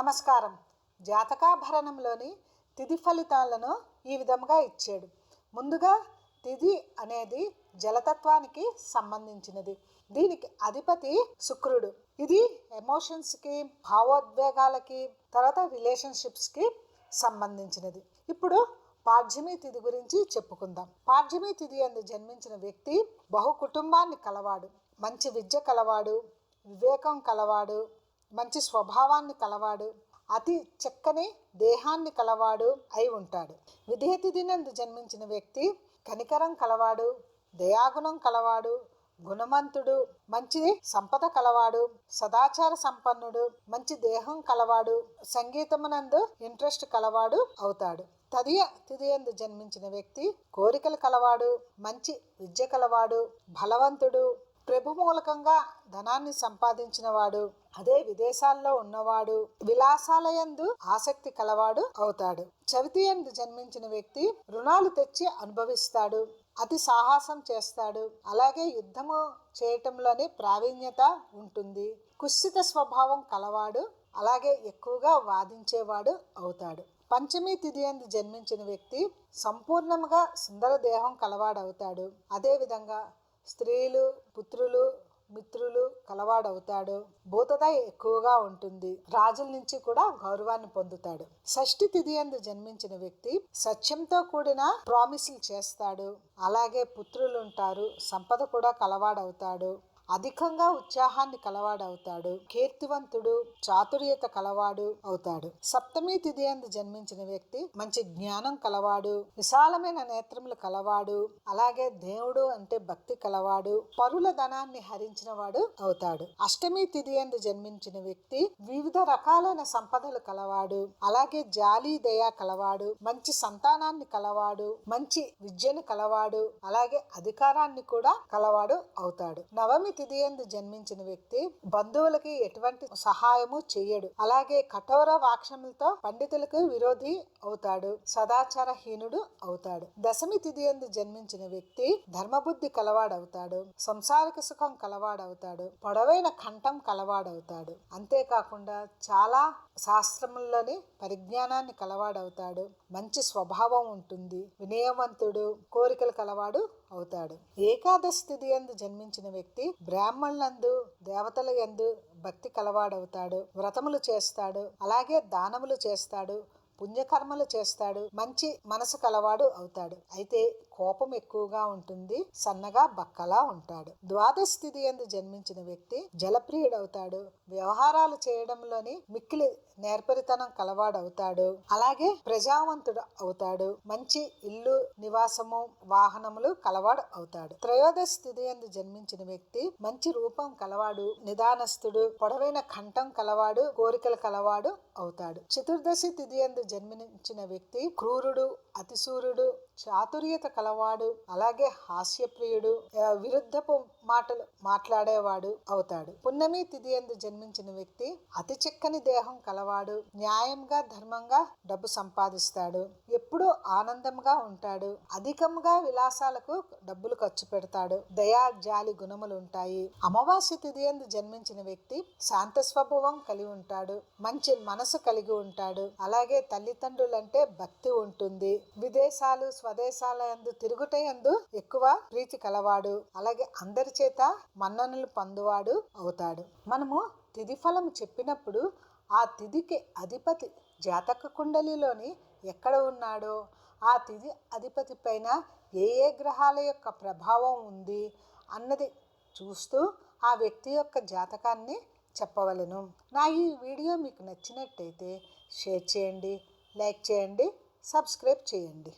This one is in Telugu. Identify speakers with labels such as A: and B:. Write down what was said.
A: నమస్కారం. జాతకాభరణంలోని తిథి ఫలితాలను ఈ విధంగా ఇచ్చాడు. ముందుగా తిథి అనేది జలతత్వానికి సంబంధించినది. దీనికి అధిపతి శుక్రుడు. ఇది ఎమోషన్స్కి భావోద్వేగాలకి తర్వాత రిలేషన్షిప్స్కి సంబంధించినది. ఇప్పుడు పార్జమీ తిథి గురించి చెప్పుకుందాం. పార్జమీ తిథి అందు జన్మించిన వ్యక్తి బహు కుటుంబాన్ని కలవాడు. మంచి విద్య కలవాడు వివేకం కలవాడు మంచి స్వభావాన్ని కలవాడు అతి చక్కని దేహాన్ని కలవాడు అయి ఉంటాడు. విధేతి దినందు జన్మించిన వ్యక్తి కనికరం కలవాడు దయాగుణం కలవాడు గుణవంతుడు మంచి సంపద కలవాడు సదాచార సంపన్నుడు మంచి దేహం కలవాడు సంగీతమునందు ఇంట్రెస్ట్ కలవాడు అవుతాడు. తదియ తిదియందు జన్మించిన వ్యక్తి కోరికలు కలవాడు మంచి విద్య కలవాడు బలవంతుడు ప్రభు మూలకంగా ధనాన్ని సంపాదించినవాడు అదే విదేశాల్లో ఉన్నవాడు విలాసాలయందు ఆసక్తి కలవాడు అవుతాడు. చవితి ఎందు జన్మించిన వ్యక్తి రుణాలు తెచ్చి అనుభవిస్తాడు అతి సాహసం చేస్తాడు. అలాగే యుద్ధము చేయటంలోని ప్రావీణ్యత ఉంటుంది. కుశ్చిత స్వభావం కలవాడు అలాగే ఎక్కువగా వాదించేవాడు అవుతాడు. పంచమి తిథి అందు జన్మించిన వ్యక్తి సంపూర్ణముగా సుందర దేహం కలవాడవుతాడు. అదేవిధంగా స్త్రీలు పుత్రులు మిత్రులు కలవాడవుతాడు. భూతదయ ఎక్కువగా ఉంటుంది. రాజుల నుంచి కూడా గౌరవాన్ని పొందుతాడు. షష్ఠి తిథి అందు జన్మించిన వ్యక్తి సత్యంతో కూడిన ప్రామిసులు చేస్తాడు. అలాగే పుత్రులు ఉంటారు. సంపద కూడా కలవాడవుతాడు. అధికంగా ఉత్సాహాన్ని కలవాడవుతాడు. కీర్తివంతుడు చాతుర్యత కలవాడు అవుతాడు. సప్తమి తిథి అందు జన్మించిన వ్యక్తి మంచి జ్ఞానం కలవాడు విశాలమైన నేత్రములు కలవాడు అలాగే దేవుడు అంటే భక్తి కలవాడు పరుల ధనాన్ని హరించిన వాడు అవుతాడు. అష్టమి తిథి అందు జన్మించిన వ్యక్తి వివిధ రకాలైన సంపదలు కలవాడు అలాగే జాలి దయా కలవాడు మంచి సంతానాన్ని కలవాడు మంచి విద్యను కలవాడు అలాగే అధికారాన్ని కూడా కలవాడు అవుతాడు. నవమి తిథి ఎందు జన్మించిన వ్యక్తి బంధువులకి ఎటువంటి సహాయము చెయ్యడు. అలాగే కఠోర వాక్షములతో పండితులకు విరోధి అవుతాడు. సదాచారహీనుడు అవుతాడు. దశమి తిథి ఎందు జన్మించిన వ్యక్తి ధర్మబుద్ధి కలవాడవుతాడు. సంసారిక సుఖం కలవాడవుతాడు. పొడవైన కంఠం కలవాడవుతాడు. అంతేకాకుండా చాలా శాస్త్రముల్లోని పరిజ్ఞానాన్ని కలవాడవుతాడు. మంచి స్వభావం ఉంటుంది. వినయవంతుడు కోరికలు కలవాడు అవుతాడు. ఏకాదశి తిథి ఎందు జన్మించిన వ్యక్తి బ్రాహ్మణులందు దేవతల యందు భక్తి కలవాడవుతాడు. వ్రతములు చేస్తాడు. అలాగే దానములు చేస్తాడు. పుణ్యకర్మలు చేస్తాడు మంచి మనసు కలవాడు అవుతాడు. అయితే కోపం ఎక్కువగా ఉంటుంది సన్నగా బక్కలా ఉంటాడు. ద్వాదశ స్థితి ఎందు జన్మించిన వ్యక్తి జలప్రియుడవుతాడు. వ్యవహారాలు చేయడంలోని మిక్కిలి నేర్పరితనం కలవాడవుతాడు. అలాగే ప్రజావంతుడు అవుతాడు. మంచి ఇల్లు నివాసము వాహనములు కలవాడు అవుతాడు. త్రయోదశ స్థితి ఎందు జన్మించిన వ్యక్తి మంచి రూపం కలవాడు నిదానస్తుడు పొడవైన కంఠం కలవాడు కోరికలు కలవాడు అవుతాడు. చతుర్దశి తిథి ఎందు జన్మించిన వ్యక్తి క్రూరుడు. అతిశూరుడు చాతుర్యత కలవాడు అలాగే హాస్యప్రియుడు విరుద్ధపు మాటలు మాట్లాడేవాడు అవుతాడు. పున్నమి తిథి ఎందు జన్మించిన వ్యక్తి అతి చక్కని దేహం కలవాడు న్యాయంగా ధర్మంగా డబ్బు సంపాదిస్తాడు ఎప్పుడూ ఆనందంగా ఉంటాడు అధికంగా విలాసాలకు డబ్బులు ఖర్చు పెడతాడు దయా జాలి గుణములు ఉంటాయి. అమావాస్య తిథి ఎందు జన్మించిన వ్యక్తి శాంత స్వభావం కలిగి ఉంటాడు మంచి మనసు కలిగి ఉంటాడు అలాగే తల్లిదండ్రులంటే భక్తి ఉంటుంది. విదేశాలు స్వదేశాల ఎందు తిరుగుట ఎందు ఎక్కువ ప్రీతి కలవాడు. అలాగే అందరి చేత మన్ననలు పొందువాడు అవుతాడు. మనము తిథి ఫలం చెప్పినప్పుడు ఆ తిథికి అధిపతి జాతక కుండలిలోని ఎక్కడ ఉన్నాడో ఆ తిథి అధిపతి పైన ఏ ఏ గ్రహాల యొక్క ప్రభావం ఉంది అన్నది చూస్తూ ఆ వ్యక్తి యొక్క జాతకాన్ని చెప్పవలను. నా ఈ వీడియో మీకు నచ్చినట్టయితే షేర్ చేయండి లైక్ చేయండి సబ్స్క్రైబ్ చేయండి.